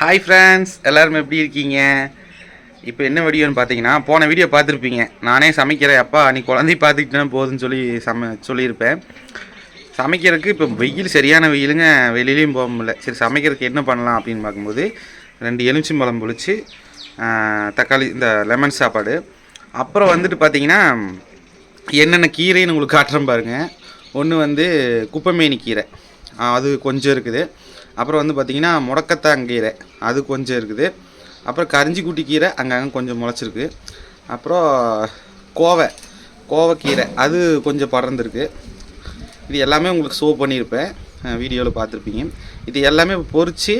Hi friends எல்லோரும் எப்படி இருக்கீங்க? இப்போ என்ன வீடியோன்னு பார்த்தீங்கன்னா போன வீடியோ பார்த்துருப்பீங்க நானே சமைக்கிறேன். அப்பா நீ குழந்தை பார்த்துக்கிட்டே போதுன்னு சொல்லி சம சொல்லியிருப்பேன். சமைக்கிறதுக்கு இப்போ வெயில் சரியான வெயிலுங்க. வெளியிலையும் போக முடியல. சரி சமைக்கிறதுக்கு என்ன பண்ணலாம் அப்படின்னு பார்க்கும்போது ரெண்டு எலுமிச்சம்பழம் பொழிச்சு தக்காளி இந்த லெமன் சாப்பாடு. அப்புறம் வந்துட்டு பார்த்தீங்கன்னா என்னென்ன கீரைன்னு உங்களுக்கு காட்டுறேன் பாருங்கள் ஒன்று வந்து குப்பைமேனி கீரை. அது கொஞ்சம் இருக்குது. அப்புறம் வந்து பார்த்திங்கன்னா முடக்கத்தாங்கீரை அது கொஞ்சம் இருக்குது. அப்புறம் கரிஞ்சிக்குட்டி கீரை அங்கங்கே கொஞ்சம் முளைச்சிருக்கு. அப்புறம் கோவை கோவைக்கீரை அது கொஞ்சம் பறந்துருக்கு இது எல்லாமே உங்களுக்கு ஷோ பண்ணியிருப்பேன். வீடியோவில் பார்த்துருப்பீங்க. இது எல்லாமே பொரித்து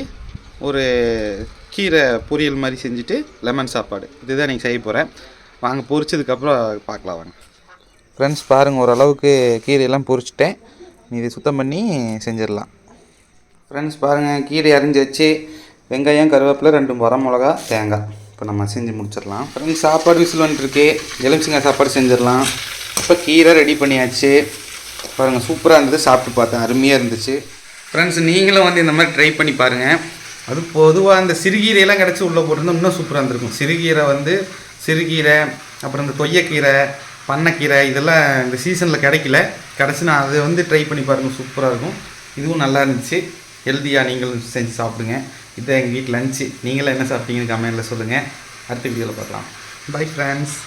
ஒரு கீரை பொரியல் மாதிரி செஞ்சுட்டு லெமன் சாப்பாடு. இதுதான் நீங்கள் செய்ய போகிறேன் வாங்க பொரிச்சதுக்கப்புறம் பார்க்கலாம் வாங்க. ஃப்ரெண்ட்ஸ் பாருங்கள் ஓரளவுக்கு கீரையெல்லாம் பொரிச்சிட்டேன். நீ இதை சுத்தம் பண்ணி செஞ்சிடலாம். ஃப்ரெண்ட்ஸ் பாருங்கள் கீரை அரிஞ்சு வச்சு வெங்காயம் கருவேப்பிலை ரெண்டு மிளகா தேங்காய். இப்போ நம்ம செஞ்சு முடிச்சிடலாம். ஃப்ரெண்ட்ஸ் சாப்பாடு விசில் வந்துட்டுருக்கு எலுமிச்சிங்காய் சாப்பாடு செஞ்சிடலாம். இப்போ கீரை ரெடி பண்ணியாச்சு. பாருங்கள் சூப்பராக இருந்தது. சாப்பிட்டு பார்த்தேன். அருமையாக இருந்துச்சு. ஃப்ரெண்ட்ஸ் நீங்களும் வந்து இந்த மாதிரி ட்ரை பண்ணி பாருங்கள் அது பொதுவாக அந்த சிறுகீரையெல்லாம் கிடச்சி உள்ளே போட்டிருந்தோம் இன்னும் சூப்பராக இருந்திருக்கும். சிறுகீரை வந்து சிறுகீரை அப்புறம் இந்த தொய்யக்கீரை பண்ணைக்கீரை இதெல்லாம் இந்த சீசனில் கிடைக்கல. கிடச்சி நான் அதை வந்து ட்ரை பண்ணி பாருங்கள் சூப்பராக இருக்கும். இதுவும் நல்லா இருந்துச்சு. ஹெல்த்தியாக நீங்களும் செஞ்சு சாப்பிடுங்க. இதான் எங்கள் வீட்டில் லஞ்சு நீங்களும் என்ன சாப்பிட்டீங்கன்னு கமெண்டில் சொல்லுங்கள் அடுத்த வீடியோவில் பார்க்கலாம். Bye friends